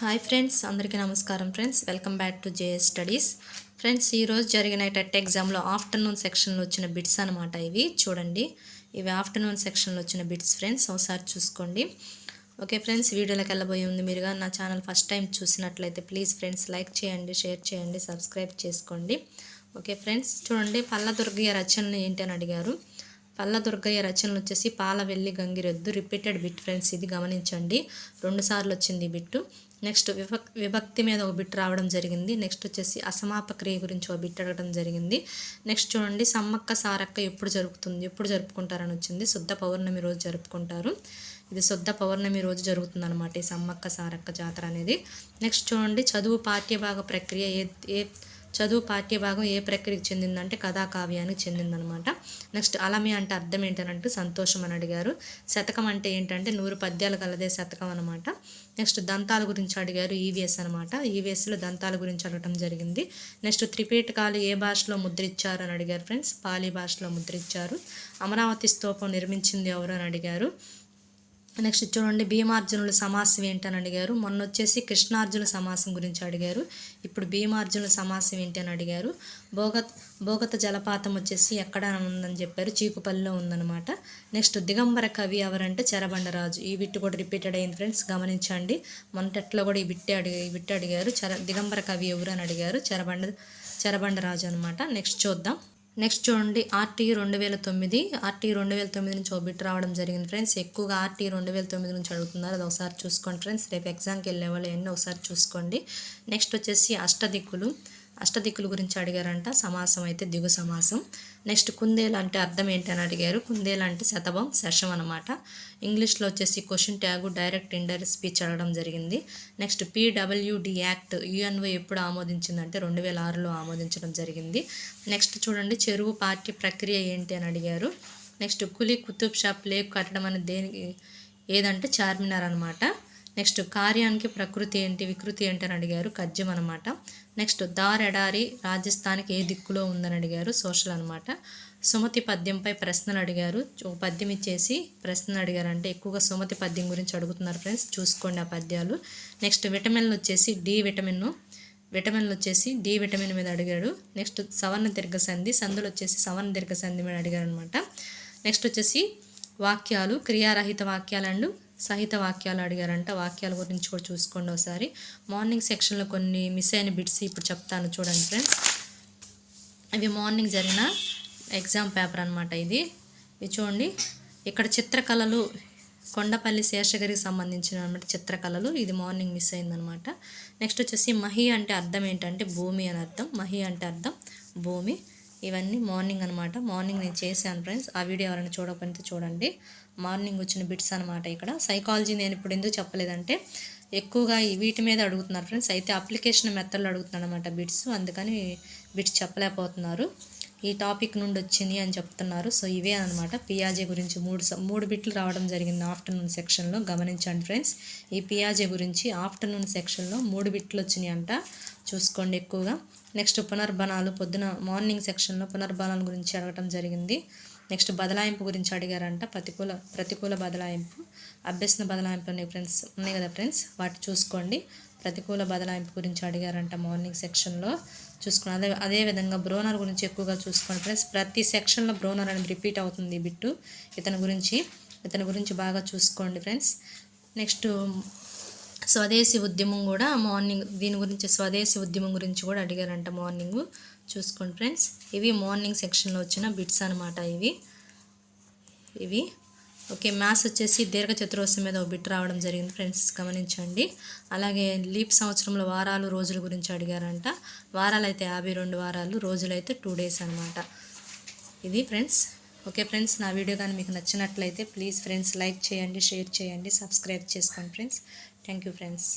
Hi friends అందరికీ నమస్కారం friends. Welcome back to JS studies. Friends ఈరోజు జరిగిన టెట్ ఎగ్జామ్లో ఆఫ్టర్నూన్ సెక్షన్లో వచ్చిన బిట్స్ అనమాట ఇవి. చూడండి. ఇవి ఆఫ్టర్నూన్ సెక్షన్లో వచ్చిన బిట్స్ ఫ్రెండ్స్ ఒకసారి చూసుకోండి. ఓకే ఫ్రెండ్స్ వీడియోలోకి వెళ్ళబోయే ఉంది మీరుగా నా ఛానల్ ఫస్ట్ టైం చూసినట్లయితే ప్లీజ్ ఫ్రెండ్స్ లైక్ చేయండి షేర్ చేయండి సబ్స్క్రైబ్ చేసుకోండి. ఓకే ఫ్రెండ్స్ చూడండి. పల్లదుర్గయ్య రచనలు ఏంటి అని అడిగారు. పల్ల దుర్గయ్య రచనలు వచ్చేసి పాల వెళ్ళి గంగిరెద్దు రిపీటెడ్ బిట్ ఫ్రెండ్స్. ఇది గమనించండి. రెండుసార్లు వచ్చింది ఈ బిట్టు. నెక్స్ట్ విభక్ విభక్తి మీద ఒక బిట్ రావడం జరిగింది. నెక్స్ట్ వచ్చేసి అసమాప క్రియ గురించి ఒక బిట్ అడగడం జరిగింది. నెక్స్ట్ చూడండి సమ్మక్క సారక్క ఎప్పుడు జరుగుతుంది ఎప్పుడు జరుపుకుంటారని వచ్చింది. శుద్ధ పౌర్ణమి రోజు జరుపుకుంటారు. ఇది శుద్ధ పౌర్ణమి రోజు జరుగుతుంది అనమాట ఈ సమ్మక్క సారక్క జాతర అనేది. నెక్స్ట్ చూడండి చదువు పాఠ్యభాగ ప్రక్రియ ఏ ఏ చదువు పాఠ్యభాగం ఏ ప్రక్రియకి చెందిందంటే కథా కావ్యానికి చెందిందనమాట. నెక్స్ట్ అలమి అంటే అర్థం ఏంటనంటే సంతోషం అని అడిగారు. శతకం అంటే ఏంటంటే నూరు పద్యాలు కలదే శతకం అనమాట. నెక్స్ట్ దంతాల గురించి అడిగారు ఈవీఎస్ అనమాట. ఈవీఎస్లో దంతాల గురించి అడగటం జరిగింది. నెక్స్ట్ త్రిపీఠకాలు ఏ భాషలో ముద్రించారు అని అడిగారు ఫ్రెండ్స్. పాలీ భాషలో ముద్రించారు. అమరావతి స్తూపం నిర్మించింది ఎవరు అని అడిగారు. నెక్స్ట్ చూడండి భీమార్జునుల సమాసం ఏంటని అడిగారు. మొన్న వచ్చేసి కృష్ణార్జున సమాసం గురించి అడిగారు. ఇప్పుడు భీమార్జునుల సమాసం ఏంటి అని అడిగారు. భోగత్ భోగత జలపాతం వచ్చేసి ఎక్కడ ఉందని చెప్పారు. చీకుపల్లిలో ఉందన్నమాట. నెక్స్ట్ దిగంబర కవి ఎవరంటే చెరబండరాజు. ఈ బిట్టు కూడా రిపీటెడ్ అయింది ఫ్రెండ్స్ గమనించండి. మొన్నట్లో కూడా ఈ బిట్టే అడిగి ఈ బిట్టు అడిగారు. చర దిగంబర కవి ఎవరు అని అడిగారు. చెరబండ చెరబండరాజు అనమాట నెక్స్ట్ చూద్దాం. నెక్స్ట్ చూడండి ఆర్టీ రెండు వేల తొమ్మిది ఆర్టీ రెండు వేల తొమ్మిది నుంచి ఓబిట్ రావడం జరిగింది ఫ్రెండ్స్. ఎక్కువగా ఆర్టీ రెండు వేల తొమ్మిది నుంచి అడుగుతున్నారు. అది ఒకసారి చూసుకోండి ఫ్రెండ్స్. రేపు ఎగ్జామ్కి వెళ్ళే వాళ్ళు ఎన్నో ఒకసారి చూసుకోండి. నెక్స్ట్ వచ్చేసి అష్టదిక్కులు. అష్టదిక్కుల గురించి అడిగారంట. సమాసం అయితే దిగు సమాసం. నెక్స్ట్ కుందేలు అంటే అర్థం ఏంటి అని అడిగారు. కుందేలు అంటే శతభం శశం అనమాట ఇంగ్లీష్లో వచ్చేసి question tag direct indirect speech అడగడం జరిగింది. నెక్స్ట్ పీడబ్ల్యూడి యాక్ట్ యుఎన్ఓ ఎప్పుడు ఆమోదించిందంటే రెండు వేల ఆరులో ఆమోదించడం జరిగింది. నెక్స్ట్ చూడండి చెరువు పార్టీ ప్రక్రియ ఏంటి అని అడిగారు. నెక్స్ట్ కులి కుతుబ్ షా ప్లేక్ కట్టడం అనేది దేనికి ఏదంటే చార్మినార్ అనమాట నెక్స్ట్ కార్యానికి ప్రకృతి ఏంటి వికృతి ఏంటి అని అడిగారు కజ్జం అనమాట నెక్స్ట్ దార్ ఎడారి రాజస్థాన్కి ఏ దిక్కులో ఉందని అడిగారు సోషల్ అనమాట సుమతి పద్యంపై ప్రశ్నలు అడిగారు. ఒక పద్యం ఇచ్చేసి ప్రశ్నలు అడిగారంటే ఎక్కువగా సుమతి పద్యం గురించి అడుగుతున్నారు ఫ్రెండ్స్. చూసుకోండి ఆ పద్యాలు. నెక్స్ట్ విటమిన్లు వచ్చేసి డి విటమిన్ విటమిన్లు వచ్చేసి డి విటమిన్ మీద అడిగాడు. నెక్స్ట్ సవర్ణ దీర్ఘసంధి సందులు వచ్చేసి సవర్ణ దీర్ఘసంధి మీద అడిగారు అనమాట నెక్స్ట్ వచ్చేసి వాక్యాలు క్రియారహిత వాక్యాలు అండ్ సహిత వాక్యాలు అడిగారంట. వాక్యాల గురించి కూడా చూసుకోండి ఒకసారి. మార్నింగ్ సెక్షన్లో కొన్ని మిస్ అయిన బిట్స్ ఇప్పుడు చెప్తాను చూడండి ఫ్రెండ్స్. ఇవి మార్నింగ్ జరిగిన ఎగ్జామ్ పేపర్ అనమాట ఇది. ఇది చూడండి. ఇక్కడ చిత్రకళలు కొండపల్లి శేషగిరికి సంబంధించిన అనమాట చిత్రకళలు ఇది మార్నింగ్ మిస్ అయిందనమాట నెక్స్ట్ వచ్చేసి మహి అంటే అర్థం ఏంటంటే భూమి అని అర్థం. మహి అంటే అర్థం. భూమి. ఇవన్నీ మార్నింగ్ అనమాట మార్నింగ్ నేను చేశాను ఫ్రెండ్స్. ఆ వీడియో ఎవరైనా చూడకపోతే చూడండి. మార్నింగ్ వచ్చిన బిట్స్ అనమాట ఇక్కడ. సైకాలజీ నేను ఇప్పుడు ఎందుకు చెప్పలేదంటే ఎక్కువగా వీటి మీద అడుగుతున్నారు ఫ్రెండ్స్. అయితే అప్లికేషన్ మెథడ్లో అడుగుతున్నాను అనమాట బిట్స్. అందుకని బిట్స్ చెప్పలేకపోతున్నారు. ఈ టాపిక్ నుండి వచ్చింది అని చెప్తున్నారు. సో ఇవే అనమాట పియాజే గురించి మూడు మూడు బిట్లు రావడం జరిగింది ఆఫ్టర్నూన్ సెక్షన్లో గమనించండి ఫ్రెండ్స్. ఈ పియాజే గురించి ఆఫ్టర్నూన్ సెక్షన్లో మూడు బిట్లు వచ్చినాయి అంట. చూసుకోండి ఎక్కువగా. నెక్స్ట్ పునర్బనాలు పొద్దున మార్నింగ్ సెక్షన్లో పునర్బనాల గురించి అడగటం జరిగింది. నెక్స్ట్ బదలాయింపు గురించి అడిగారంట. ప్రతికూల ప్రతికూల బదలాయింపు అభ్యసన బదలాయింపు ఫ్రెండ్స్. ఉన్నాయి కదా ఫ్రెండ్స్. వాటి చూసుకోండి. ప్రతికూల బదలాయింపు గురించి అడిగారంట మార్నింగ్ సెక్షన్లో. చూసుకోండి అదే అదేవిధంగా బ్రోనర్ గురించి ఎక్కువగా చూసుకోండి ఫ్రెండ్స్. ప్రతి సెక్షన్లో బ్రోనర్ అనేది రిపీట్ అవుతుంది బిట్టు. ఇతని గురించి ఇతని గురించి బాగా చూసుకోండి ఫ్రెండ్స్. నెక్స్ట్ స్వదేశీ ఉద్యమం కూడా మార్నింగ్ దీని గురించి స్వదేశీ ఉద్యమం గురించి కూడా అడిగారంట మార్నింగ్. చూసుకోండి ఫ్రెండ్స్. ఇవి మార్నింగ్ సెక్షన్లో వచ్చిన బిట్స్ అనమాట ఇవి. ఇవి. ఓకే మ్యాథ్స్ వచ్చేసి దీర్ఘ చతురస్రం మీద ఒక బిట్ రావడం జరిగింది. ఫ్రెండ్స్ గమనించండి. అలాగే లీప్ సంవత్సరంలో వారాలు రోజుల గురించి అడిగారంట. వారాలు అయితే యాభై రెండు వారాలు రోజులు అయితే టూ డేస్ అనమాట ఇది ఫ్రెండ్స్. ఓకే ఫ్రెండ్స్ నా వీడియో కానీ మీకు నచ్చినట్లయితే ప్లీజ్ ఫ్రెండ్స్ లైక్ చేయండి షేర్ చేయండి సబ్స్క్రైబ్ చేసుకోండి ఫ్రెండ్స్. Thank you friends.